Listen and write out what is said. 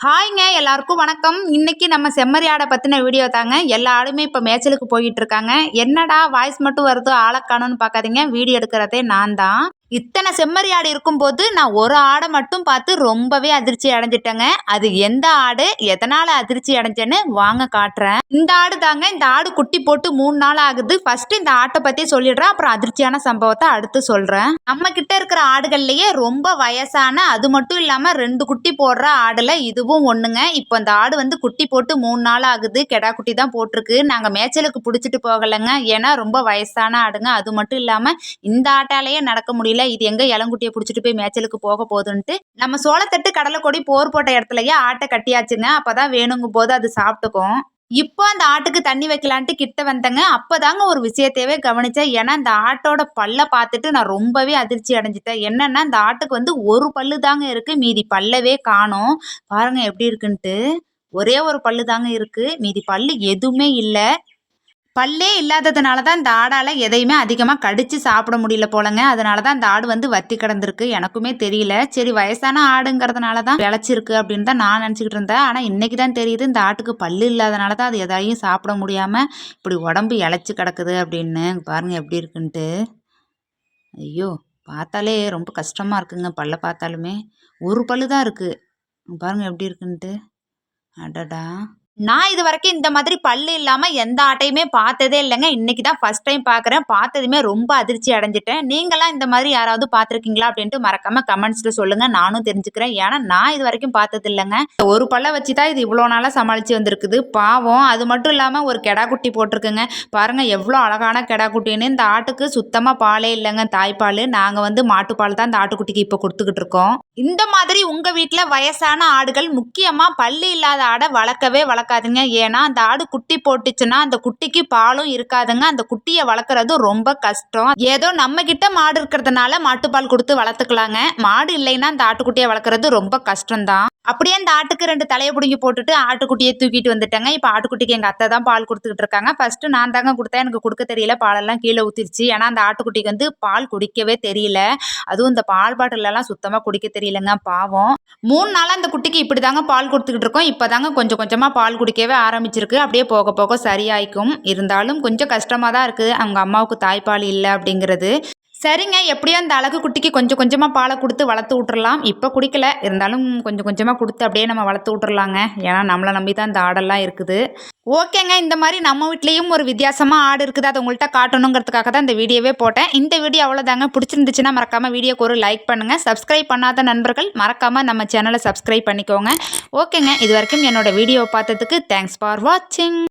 ஹாய்ங்க எல்லாருக்கும் வணக்கம். இன்னைக்கு நம்ம செம்மறி ஆடை பற்றின வீடியோ தாங்க. எல்லா ஆடுமே இப்போ மேய்ச்சலுக்கு போயிட்டு இருக்காங்க. என்னடா வாய்ஸ் மட்டும் வருது ஆளக்கானோன்னு பார்க்காதீங்க. வீடியோ எடுக்கிறதே நான் தான் இத்தனை செம்மறி ஆடு இருக்கும்போது நான் ஒரு ஆடை மட்டும் பார்த்து ரொம்பவே அதிர்ச்சி அடைஞ்சிட்டேங்க. அது எந்த ஆடு எதனால் அதிர்ச்சி அடைஞ்சேன்னு வாங்க காட்டுறேன். இந்த ஆடு தாங்க இந்த ஆடு குட்டி போட்டு மூணு நாள் ஆகுது. ஃபர்ஸ்ட் இந்த ஆட்டை பற்றி சொல்லிடுறேன். அப்புறம் அதிர்ச்சியான சம்பவத்தை அடுத்து சொல்கிறேன் நம்ம கிட்ட இருக்கிற ஆடுகள்லயே ரொம்ப வயசான அது மட்டும் இல்லாமல் ரெண்டு குட்டி போடுற ஆடுல இதுவும் ஒன்றுங்க இப்போ இந்த ஆடு வந்து குட்டி போட்டு மூணு நாள் ஆகுது. கெடா குட்டி தான் போட்டிருக்கு. நாங்கள் மேய்ச்சலுக்கு பிடிச்சிட்டு போகலைங்க. ஏன்னா ரொம்ப வயசான ஆடுங்க. அது மட்டும் இல்லாமல் இந்த ஆட்டாலேயே நடக்க முடியல. இது எங்க இளங்குட்டியை பிடிச்சிட்டு போய் மேய்ச்சலுக்கு போக போகுதுன்ட்டு நம்ம சோளத்தட்டு கடலை கொடி போர் போட்ட இடத்துலயே ஆட்டை கட்டியாச்சுங்க அப்பதான் வேணுங்கும் போது அது சாப்பிட்டுக்கும். இப்போ அந்த ஆட்டுக்கு தண்ணி வைக்கலான்ட்டு கிட்ட வந்தேங்க அப்போதாங்க ஒரு விஷயத்தையவே கவனிச்சேன். ஏன்னா இந்த ஆட்டோட பல்லை பார்த்துட்டு நான் ரொம்பவே அதிர்ச்சி அடைஞ்சிட்டேன். என்னன்னா இந்த ஆட்டுக்கு வந்து ஒரு பல்லு தாங்க இருக்கு மீதி பல்லவே காணோம். பாருங்க எப்படி இருக்குன்ட்டு. ஒரே ஒரு பல்லு தாங்க இருக்கு மீதி பல்லு எதுவுமே இல்லை. பல்லே இல்லாததுனால தான் இந்த ஆடால் எதையுமே அதிகமாக கடித்து சாப்பிட முடியல போலங்க. அதனால தான் இந்த ஆடு வந்து வத்தி கிடந்திருக்கு. எனக்குமே தெரியல. சரி வயசான ஆடுங்கிறதுனால தான் விளைச்சிருக்கு அப்படின்னு தான் நான் நினச்சிக்கிட்டு இருந்தேன். ஆனால் இன்றைக்கி தான் தெரியுது இந்த ஆட்டுக்கு பல்லு இல்லாதனால தான் அது எதையும் சாப்பிட முடியாமல் இப்படி உடம்பு இழைச்சி கிடக்குது அப்படின்னு. பாருங்கள் எப்படி இருக்குன்ட்டு. ஐயோ பார்த்தாலே ரொம்ப கஷ்டமாக இருக்குங்க பல்ல பார்த்தாலுமே. ஒரு பல்லு தான் இருக்குது பாருங்கள் எப்படி இருக்குன்ட்டு. அடடா. நான் இது வரைக்கும் இந்த மாதிரி பல்லு இல்லாமல் எந்த ஆட்டையுமே பார்த்ததே இல்லைங்க. இன்றைக்கி தான் ஃபஸ்ட் டைம் பார்க்குறேன் பார்த்ததுமே ரொம்ப அதிர்ச்சி அடைஞ்சிட்டேன். நீங்களாம் இந்த மாதிரி யாராவது பார்த்துருக்கீங்களா அப்படின்ட்டு மறக்காமல் கமெண்ட்ஸில் சொல்லுங்கள் நானும் தெரிஞ்சுக்கிறேன். ஏன்னா நான் இது வரைக்கும் பார்த்தது இல்லைங்க. ஒரு பல்ல வச்சு தான் இது இவ்வளோ நாளாக சமாளித்து வந்திருக்குது. பாவம் அது மட்டும் இல்லாமல் ஒரு கெடா குட்டி போட்டிருக்குங்க. பாருங்கள் எவ்வளோ அழகான கெடா குட்டின்னு. இந்த ஆட்டுக்கு சுத்தமாக பாலே இல்லைங்க. தாய்ப்பால். நாங்கள் வந்து மாட்டுப்பால் தான் இந்த ஆட்டுக்குட்டிக்கு இப்போ கொடுத்துக்கிட்டு இருக்கோம். இந்த மாதிரி உங்கள் வீட்டில் வயசான ஆடுகள் முக்கியமாக பல்லு இல்லாத ஆடை வளர்க்கவே வளர்க்காதுங்க. ஏன்னா அந்த ஆடு குட்டி போட்டுச்சுன்னா அந்த குட்டிக்கு பாலும் இருக்காதுங்க. அந்த குட்டியை வளர்க்குறது ரொம்ப கஷ்டம். ஏதோ நம்ம கிட்ட மாடு இருக்கிறதுனால மாட்டுப்பால் கொடுத்து வளர்த்துக்கலாங்க. மாடு இல்லைன்னா அந்த ஆட்டுக்குட்டியை வளர்க்குறது ரொம்ப கஷ்டம்தான். அப்படியே அந்த ஆட்டுக்கு ரெண்டு தலையை பிடுங்கி போட்டுட்டு ஆட்டுக்குட்டியை தூக்கிட்டு வந்துட்டேங்க. இப்போ ஆட்டுக்குட்டிக்கு எங்கள் அத்தை தான் பால் கொடுத்துக்கிட்டு இருக்காங்க. ஃபஸ்ட்டு நான் தாங்க கொடுத்தேன். எனக்கு கொடுக்க தெரியல. பாலெல்லாம் கீழே ஊற்றிருச்சு ஏன்னா அந்த ஆட்டுக்குட்டிக்கு வந்து பால் குடிக்கவே தெரியல. அதுவும் இந்த பால் பாட்டிலெல்லாம் சுத்தமாக குடிக்க தெரியலங்க. பாவம். மூணு நாளாக அந்த குட்டிக்கு இப்படி தாங்க பால் கொடுத்துக்கிட்டு இருக்கோம். இப்போ தாங்க கொஞ்சம் கொஞ்சமாக பால் குடிக்கவே ஆரம்பிச்சிருக்கு. அப்படியே போக போக சரியாயிக்கும். இருந்தாலும் கொஞ்சம் கஷ்டமாக தான் இருக்குது அவங்க அம்மாவுக்கு தாய்ப்பால் இல்லை அப்படிங்கிறது. சரிங்க எப்படியோ அந்த அழகு குட்டிக்கு கொஞ்சம் கொஞ்சமாக பாலை கொடுத்து வளர்த்து விட்றலாம் இப்போ குடிக்கல. இருந்தாலும் கொஞ்சம் கொஞ்சமாக கொடுத்து அப்படியே நம்ம வளர்த்து விட்றலாங்க ஏன்னா நம்மளை நம்பி தான் இந்த ஆடெல்லாம் இருக்குது. ஓகேங்க இந்த மாதிரி நம்ம வீட்லேயும் ஒரு வித்தியாசமாக ஆடு இருக்குது. அதை உங்கள்கிட்ட காட்டணுங்கிறதுக்காக தான் இந்த வீடியோவே போட்டேன். இந்த வீடியோ அவ்வளோதாங்க பிடிச்சிருந்துச்சுன்னா மறக்காமல் வீடியோக்கு ஒரு லைக் பண்ணுங்கள் சப்ஸ்கிரைப் பண்ணாத நண்பர்கள் மறக்காமல் நம்ம சேனலை சப்ஸ்கிரைப் பண்ணிக்கோங்க. ஓகேங்க இது வரைக்கும் என்னோடய வீடியோவை பார்த்ததுக்கு தேங்க்ஸ் ஃபார் வாட்சிங்